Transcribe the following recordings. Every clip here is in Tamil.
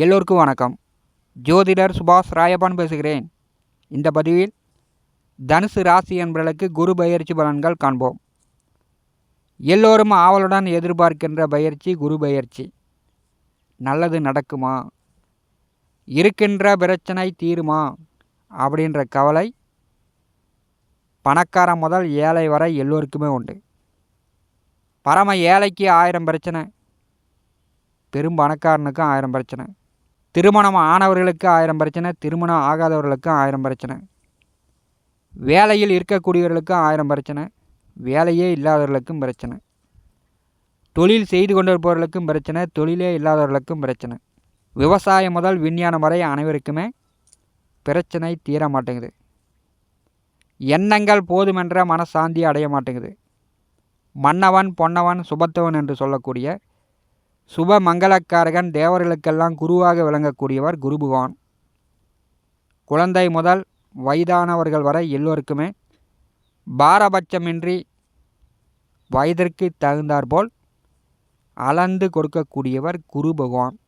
எல்லோருக்கும் வணக்கம். ஜோதிடர் சுபாஷ் ராயப்பான் பேசுகிறேன். இந்த பதிவில் தனுசு ராசி என்பவர்களுக்கு குரு பயிற்சி பலன்கள் காண்போம். எல்லோரும் ஆவலுடன் எதிர்பார்க்கின்ற பயிற்சி குரு பயிற்சி. நல்லது நடக்குமா? இருக்கின்ற பிரச்சனை தீருமா? அப்படின்ற கவலை பணக்காரன் முதல் ஏழை வரை எல்லோருக்குமே உண்டு. பரம ஏழைக்கு ஆயிரம் பிரச்சனை. பெரும் பணக்காரனுக்கும் ஆயிரம் பிரச்சனை. திருமணம் ஆனவர்களுக்கு ஆயிரம் பிரச்சனை திருமணம் ஆகாதவர்களுக்கும் ஆயிரம் பிரச்சனை. வேலையில் இருக்கக்கூடியவர்களுக்கும் ஆயிரம் பிரச்சனை வேலையே இல்லாதவர்களுக்கும் பிரச்சனை. தொழில் செய்து கொண்டிருப்பவர்களுக்கும் பிரச்சனை தொழிலே இல்லாதவர்களுக்கும் பிரச்சனை. விவசாயம் முதல் விஞ்ஞானம் வரை அனைவருக்குமே பிரச்சனை தீர மாட்டேங்குது. எண்ணங்கள் போதுமென்ற மனசாந்தி அடைய மாட்டேங்குது. மன்னவன் பொன்னவன் சுபத்தவன் என்று சொல்லக்கூடிய சுப மங்களக்காரகன் தேவர்களுக்கெல்லாம் குருவாக விளங்கக்கூடியவர் குரு பகவான் குழந்தை முதல் வயதானவர்கள் வரை எல்லோருக்குமே பாரபட்சமின்றி வயதிற்கு தகுந்தாற்போல் அளந்து கொடுக்கக்கூடியவர் குரு பகவான்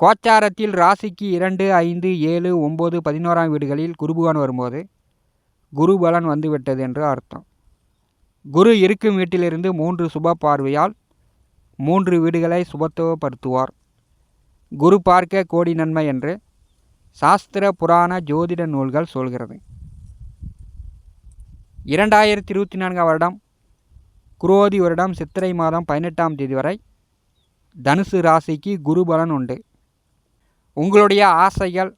கோச்சாரத்தில் ராசிக்கு இரண்டு ஐந்து ஏழு ஒம்பது பதினோராம் வீடுகளில் குருபகவான் வரும்போது குரு பலன் வந்துவிட்டது என்று அர்த்தம். குரு இருக்கும் வீட்டிலிருந்து மூன்று சுப பார்வையால் மூன்று வீடுகளை சுபத்துவப்படுத்துவார். குரு பார்க்க கோடி நன்மை என்று சாஸ்திர புராண ஜோதிட நூல்கள் சொல்கிறது. இரண்டாயிரத்தி இருபத்தி நான்காம் வருடம் குரோதி வருடம் சித்திரை மாதம் பதினெட்டாம் தேதி வரை தனுசு ராசிக்கு குரு பலன் உண்டு. உங்களுடைய ஆசைகள்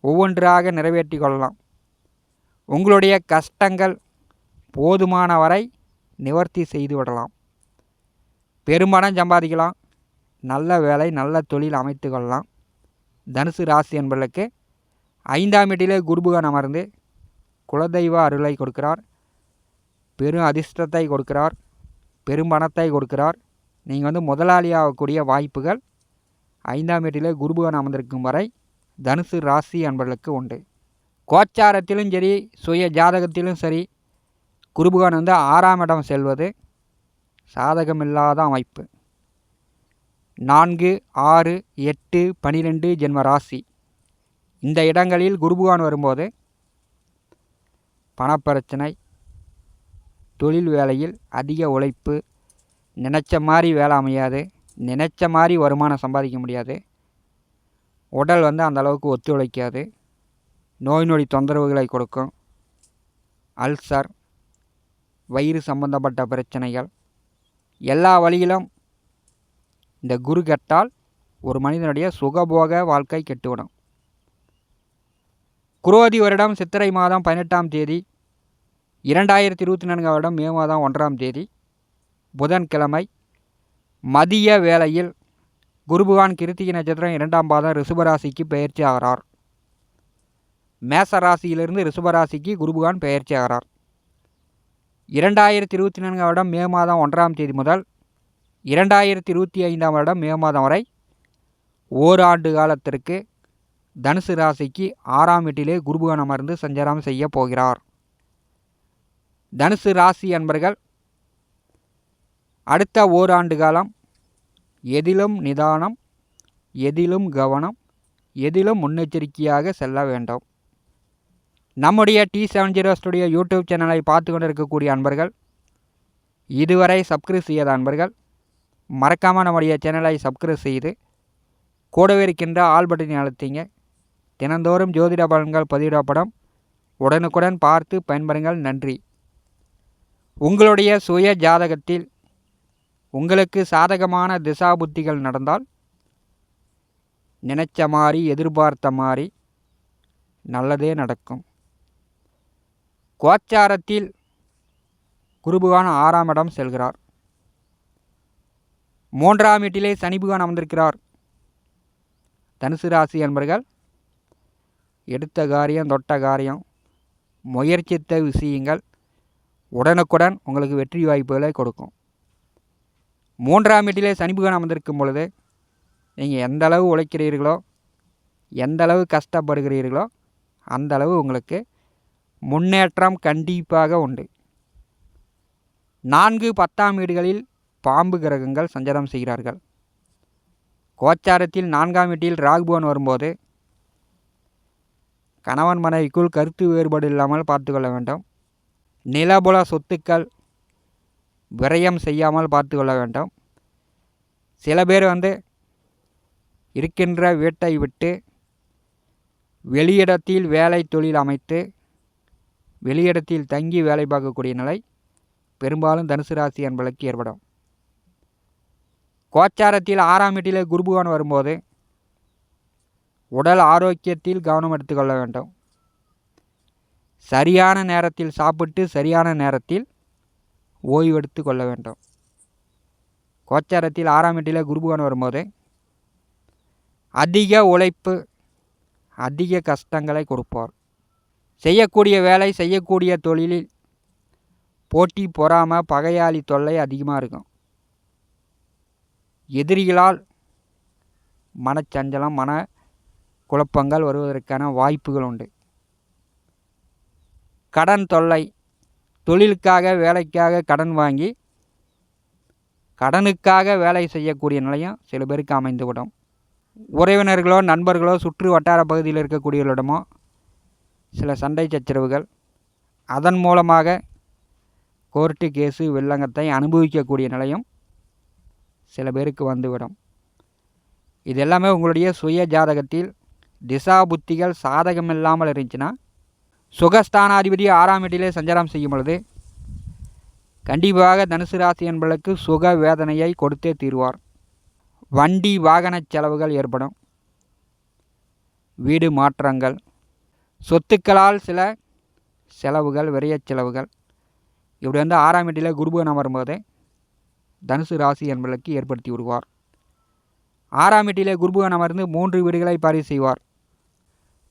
ஒவ்வொன்றாக நிறைவேற்றி கொள்ளலாம். உங்களுடைய கஷ்டங்கள் போதுமான வரை நிவர்த்தி செய்து விடலாம். பெரும்பணம் சம்பாதிக்கலாம். நல்ல வேலை நல்ல தொழில் அமைத்து கொள்ளலாம். தனுசு ராசி என்பவர்களுக்கு ஐந்தாம் வீட்டிலே குருபுகன் அமர்ந்து குலதெய்வ அருளை கொடுக்கிறார். பெரும் அதிர்ஷ்டத்தை கொடுக்கிறார். பெரும்பணத்தை கொடுக்கிறார். நீங்கள் வந்து முதலாளியாகக்கூடிய வாய்ப்புகள் ஐந்தாம் வீட்டிலே குருபுகன் அமர்ந்திருக்கும் வரை தனுசு ராசி என்பவர்களுக்கு உண்டு. கோச்சாரத்திலும் சரி சுய ஜாதகத்திலும் சரி குருபுகான் வந்து ஆறாம் இடம் செல்வது. சாதகமில்லாத அமைப்பு. நான்கு ஆறு எட்டு பனிரெண்டு ஜென்ம ராசி இந்த இடங்களில் குருபுகான் வரும்போது பணப்பிரச்சனை தொழில் வேலையில் அதிக உழைப்பு நினச்ச மாதிரி வேலை அமையாது நினச்ச மாதிரி வருமானம் சம்பாதிக்க முடியாது உடல் வந்து அந்த அளவுக்கு ஒத்துழைக்காது நோய் நொடி தொந்தரவுகளை கொடுக்கும் அல்சர் வயிறு சம்பந்தப்பட்ட பிரச்சனைகள் எல்லா வழியிலும் இந்த குரு கெட்டால் ஒரு மனிதனுடைய சுகபோக வாழ்க்கை கெட்டுவிடும். குரோதி வருடம் சித்திரை மாதம் பதினெட்டாம் தேதி இரண்டாயிரத்தி இருபத்தி நான்காம் வருடம் மே மாதம் ஒன்றாம் தேதி புதன்கிழமை மதிய வேளையில் குருபகான் கிருத்திகை நட்சத்திரம் இரண்டாம் பாதம் ரிஷபராசிக்கு பயிற்சி ஆகிறார். மேச ராசியிலிருந்து ரிஷபராசிக்கு குருபுகான் பயிற்சி ஆகிறார். இரண்டாயிரத்தி இருபத்தி நான்காம் வருடம் மே மாதம் ஒன்றாம் தேதி முதல் இரண்டாயிரத்தி இருபத்தி ஐந்தாம் வருடம் மே மாதம் வரை ஓராண்டு காலத்திற்கு தனுசு ராசிக்கு ஆறாம் வீட்டிலே குருபுகன் அமர்ந்து சஞ்சாரம் செய்ய போகிறார். தனுசு ராசி அன்பர்கள் அடுத்த ஓராண்டு காலம் எதிலும் நிதானம் எதிலும் கவனம் எதிலும் முன்னெச்சரிக்கையாக செல்ல வேண்டும். நம்முடைய T seven zero studio YouTube சேனலை பார்த்து கொண்டு இருக்கக்கூடிய அன்பர்கள் இதுவரை சப்ஸ்கிரைப் செய்யாத அன்பர்கள் மறக்காமல் நம்முடைய சேனலை சப்ஸ்கிரைப் செய்து கூடவே இருக்கின்ற ஆல் பட்டனை அழுத்திங்க. தினந்தோறும் ஜோதிட பலன்கள் பதிவிடப்படும். உடனுக்குடன் பார்த்து பயன்பெறுங்கள். நன்றி. உங்களுடைய சுய ஜாதகத்தில் உங்களுக்கு சாதகமான திசா புத்திகள் நடந்தால் நினைச்ச மாதிரி எதிர்பார்த்த மாதிரி நல்லதே நடக்கும். கோச்சாரத்தில் குருபுகான் ஆறாம் இடம் செல்கிறார். மூன்றாம் வீட்டிலே சனிபுகான் அமர்ந்திருக்கிறார். தனுசு ராசி என்பர்கள் எடுத்த காரியம் தொட்ட காரியம் முயற்சித்த விஷயங்கள் உடனுக்குடன் உங்களுக்கு வெற்றி வாய்ப்புகளை கொடுக்கும். மூன்றாம் வீட்டிலே சனிபுகான் அமர்ந்திருக்கும் பொழுது நீங்கள் எந்த அளவு உழைக்கிறீர்களோ எந்த அளவு கஷ்டப்படுகிறீர்களோ அந்த அளவு உங்களுக்கு முன்னேற்றம் கண்டிப்பாக உண்டு. நான்கு பத்தாம் வீடுகளில் பாம்பு கிரகங்கள் சஞ்சாரம் செய்கிறார்கள். கோச்சாரத்தில் நான்காம் வீட்டில் ராகுபவன் வரும்போது கணவன் மனைவிக்குள் கருத்து வேறுபாடு இல்லாமல் பார்த்துக்கொள்ள வேண்டும். நிலபுல சொத்துக்கள் விரயம் செய்யாமல் பார்த்துக்கொள்ள வேண்டும். சில பேர் வந்து இருக்கின்ற வீட்டை விட்டு வெளியிடத்தில் வேலை தொழில் அமைத்து வெளியிடத்தில் தங்கி வேலை பார்க்கக்கூடிய நிலை பெரும்பாலும் தனுசு ராசி என்பதற்கு ஏற்படும். கோச்சாரத்தில் ஆறாம் வீட்டிலே குருபுகான் வரும்போது உடல் ஆரோக்கியத்தில் கவனம் எடுத்துக்கொள்ள வேண்டும். சரியான நேரத்தில் சாப்பிட்டு சரியான நேரத்தில் ஓய்வெடுத்து கொள்ள வேண்டும். கோச்சாரத்தில் ஆறாம் வீட்டில் குருபுகான் வரும்போது அதிக உழைப்பு அதிக கஷ்டங்களை கொடுப்பார். செய்யக்கூடிய வேலை செய்யக்கூடிய தொழிலில் போட்டி பொறாமல் பகையாளி தொல்லை அதிகமாக இருக்கும். எதிரிகளால் மனச்சஞ்சலம் மன குழப்பங்கள் வருவதற்கான வாய்ப்புகள் உண்டு. கடன் தொல்லை தொழிலுக்காக வேலைக்காக கடன் வாங்கி கடனுக்காக வேலை செய்யக்கூடிய நிலையம் சில பேருக்கு அமைந்துவிடும். உறவினர்களோ நண்பர்களோ சுற்று வட்டார பகுதியில் இருக்கக்கூடியவர்களிடமோ சில சண்டை சச்சரவுகள். அதன் மூலமாக கோர்ட்டு கேஸு வில்லங்கத்தை அனுபவிக்கக்கூடிய நிலையும் சில பேருக்கு வந்துவிடும். இது எல்லாமே உங்களுடைய சுய ஜாதகத்தில் திசா புத்திகள் சாதகமில்லாமல் இருந்துச்சுன்னா சுகஸ்தானாதிபதி ஆறாம் வீட்டிலே சஞ்சாரம் செய்யும் பொழுது கண்டிப்பாக தனுசு ராசி என்பதற்கு சுக வேதனையை கொடுத்தே தீர்வார். வண்டி வாகன செலவுகள் ஏற்படும். வீடு மாற்றங்கள் சொத்துக்களால் சில செலவுகள் விரைய செலவுகள். இப்படி வந்து ஆறாம் வீட்டில் குருபுவனம் வரும்போது தனுசு ராசி என்பதற்கு ஏற்படுத்தி விடுவார். ஆறாம் வீட்டிலே குருபுவன் அமர்ந்து மூன்று வீடுகளை பாரி செய்வார்.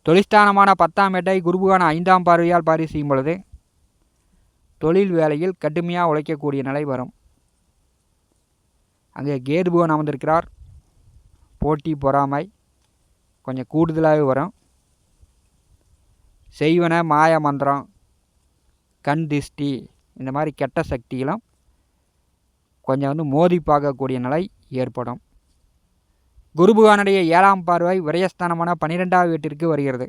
தொழிற்ஸ்தானமான பத்தாம் வீட்டை குருபுகான ஐந்தாம் பார்வையால் பாரி செய்யும் பொழுது தொழில் வேலையில் கடுமையாக உழைக்கக்கூடிய நிலை வரும். அங்கே கேதுபுவன் அமர்ந்திருக்கிறார். போட்டி பொறாமை கொஞ்சம் கூடுதலாகவே வரும். செய்வன மாய மந்திரம் கண் திஷ்டி இந்த மாதிரி கெட்ட சக்திகளும் கொஞ்சம் வந்து மோதி பார்க்கக்கூடிய நிலை ஏற்படும். குருபுகானுடைய ஏழாம் பார்வை விரயஸ்தானமான பன்னிரெண்டாவது வீட்டிற்கு வருகிறது.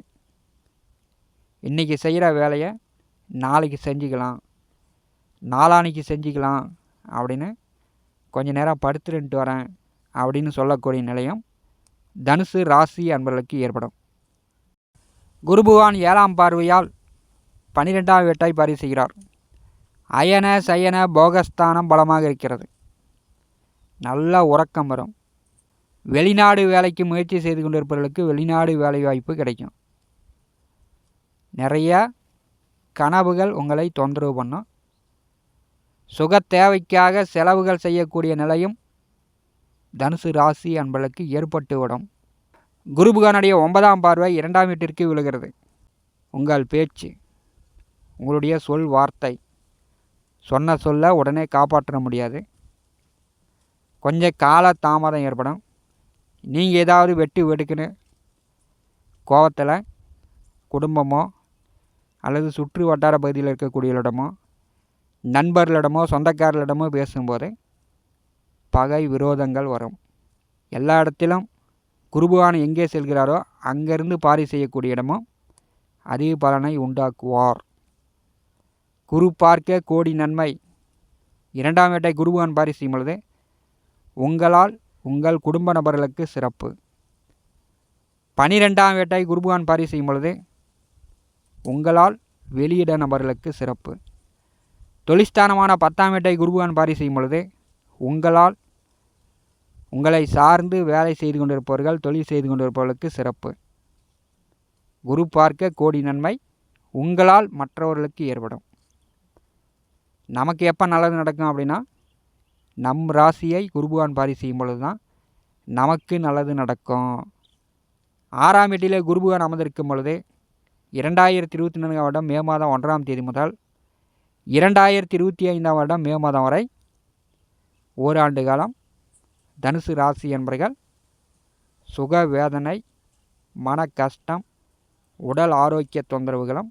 இன்றைக்கி செய்கிற வேலையை நாளைக்கு செஞ்சுக்கலாம் நாளானைக்கு செஞ்சுக்கலாம் அப்படின்னு கொஞ்ச நேரம் படுத்துருன்ட்டு வரேன் அப்படின்னு சொல்லக்கூடிய நிலையம் தனுசு ராசி அன்பர்களுக்கு ஏற்படும். குருபுகான் ஏழாம் பார்வையால் பனிரெண்டாம் வீட்டை பரிசுகிறார் அயன சயன போகஸ்தானம் பலமாக இருக்கிறது. நல்ல உறக்கம் வரும். வெளிநாடு வேலைக்கு முயற்சி செய்து கொண்டிருப்பவர்களுக்கு வெளிநாடு வேலை வாய்ப்பு கிடைக்கும். நிறைய கனவுகள் உங்களை தொந்தரவு பண்ணும். சுக தேவைக்காக செலவுகள் செய்யக்கூடிய நிலையும் தனுசு ராசி அன்பளுக்கு ஏற்பட்டுவிடும் குருபுகானுடைய ஒன்பதாம் பார்வை இரண்டாம் வீட்டிற்கு விழுகிறது. உங்கள் பேச்சு உங்களுடைய சொல் வார்த்தை சொன்ன சொல்ல உடனே காப்பாற்ற முடியாது. கொஞ்சம் கால தாமதம் ஏற்படும். நீங்கள் ஏதாவது வெட்டி வெடுக்குன்னு கோவத்தில் குடும்பமோ அல்லது சுற்று வட்டார பகுதியில் இருக்கக்கூடியவர்களிடமோ நண்பர்களிடமோ சொந்தக்காரர்களிடமோ பேசும்போது பகை விரோதங்கள் வரும். எல்லா இடத்திலும் குருபகான் எங்கே செல்கிறாரோ அங்கேருந்து பாரி செய்யக்கூடிய இடமும் அதிக பலனை உண்டாக்குவார். குரு பார்க்க கோடி நன்மை. இரண்டாம் வேட்டை குருபுகான் பாரி செய்யும் பொழுது உங்களால் உங்கள் குடும்ப நபர்களுக்கு சிறப்பு. பனிரெண்டாம் வேட்டை குருபுகான் பாரி செய்யும் பொழுது உங்களால் வெளியிட நபர்களுக்கு சிறப்பு. தொழிற்ஸ்தானமான பத்தாம் வேட்டை குருபவான் பாரி செய்யும் பொழுது உங்களால் உங்களை சார்ந்து வேலை செய்து கொண்டிருப்பவர்கள் தொழில் செய்து கொண்டிருப்பவர்களுக்கு சிறப்பு. குரு பார்க்க கோடி நன்மை உங்களால் மற்றவர்களுக்கு ஏற்படும். நமக்கு எப்போ நல்லது நடக்கும் அப்படின்னா நம் ராசியை குருபுகான் பாரி செய்யும் பொழுது தான் நமக்கு நல்லது நடக்கும். ஆறாம் வீட்டிலே குருபுகான் அமர்ந்திருக்கும் பொழுது இரண்டாயிரத்தி இருபத்தி நான்காம் வருடம் மே மாதம் ஒன்றாம் தேதி முதல் இரண்டாயிரத்தி இருபத்தி ஐந்தாம் வருடம் மே மாதம் வரை ஓராண்டு காலம் தனுசு ராசி என்பர்கள் சுக வேதனை மன கஷ்டம் உடல் ஆரோக்கிய தொந்தரவுகளும்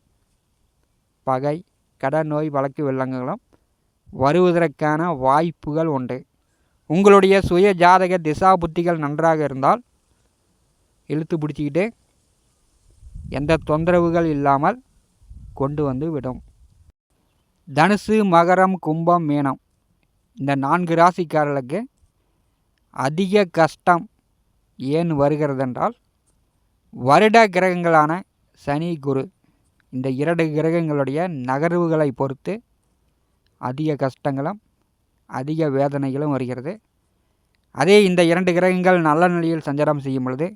பகை கடன் நோய் வழக்கு வெள்ளங்களும் வருவதற்கான வாய்ப்புகள் உண்டு. உங்களுடைய சுய ஜாதக திசா புத்திகள் நன்றாக இருந்தால் இழுத்து பிடிச்சிக்கிட்டு எந்த தொந்தரவுகள் இல்லாமல் கொண்டு வந்து விடும். தனுசு மகரம் கும்பம் மீனம். இந்த நான்கு ராசிக்காரர்களுக்கு அதிக கஷ்டம் ஏன் வருகிறதென்றால் வருட கிரகங்களான சனி குரு இந்த இரண்டு கிரகங்களுடைய நகர்வுகளை பொறுத்து அதிக கஷ்டங்களும் அதிக வேதனைகளும் வருகிறது. அதே இந்த இரண்டு கிரகங்கள் நல்ல நிலையில் சஞ்சாரம் செய்யும் பொழுது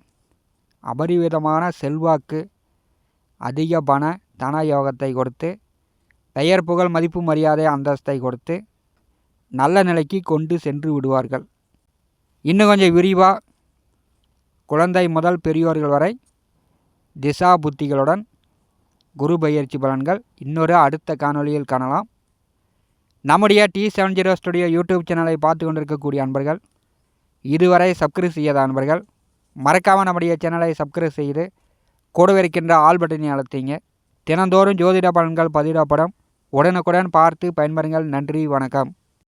அபரிவிதமான செல்வாக்கு அதிக பண தன யோகத்தை கொடுத்து பெயர் புகழ் மதிப்பு மரியாதை அந்தஸ்தை கொடுத்து நல்ல நிலைக்கு கொண்டு சென்று விடுவார்கள். இன்னும் கொஞ்சம் விரிவாக குழந்தை முதல் பெரியோர்கள் வரை திசா புத்திகளுடன் குரு பயிற்சி பலன்கள் இன்னொரு அடுத்த காணொளியில் காணலாம். நம்முடைய T seven zero studio YouTube சேனலை பார்த்து கொண்டிருக்கக்கூடிய அன்பர்கள் இதுவரை சப்ஸ்கிரைப் செய்யாத அன்பர்கள் மறக்காமல் நம்முடைய சேனலை சப்ஸ்கிரைப் செய்து கூடவே இருக்கின்ற ஆல் பட்டனை அழுத்திங்க. தினந்தோறும் ஜோதிட பலன்கள் பதிவிடப்படும். உடனுக்குடன் பார்த்து பயன்பெறுங்கள். நன்றி வணக்கம்.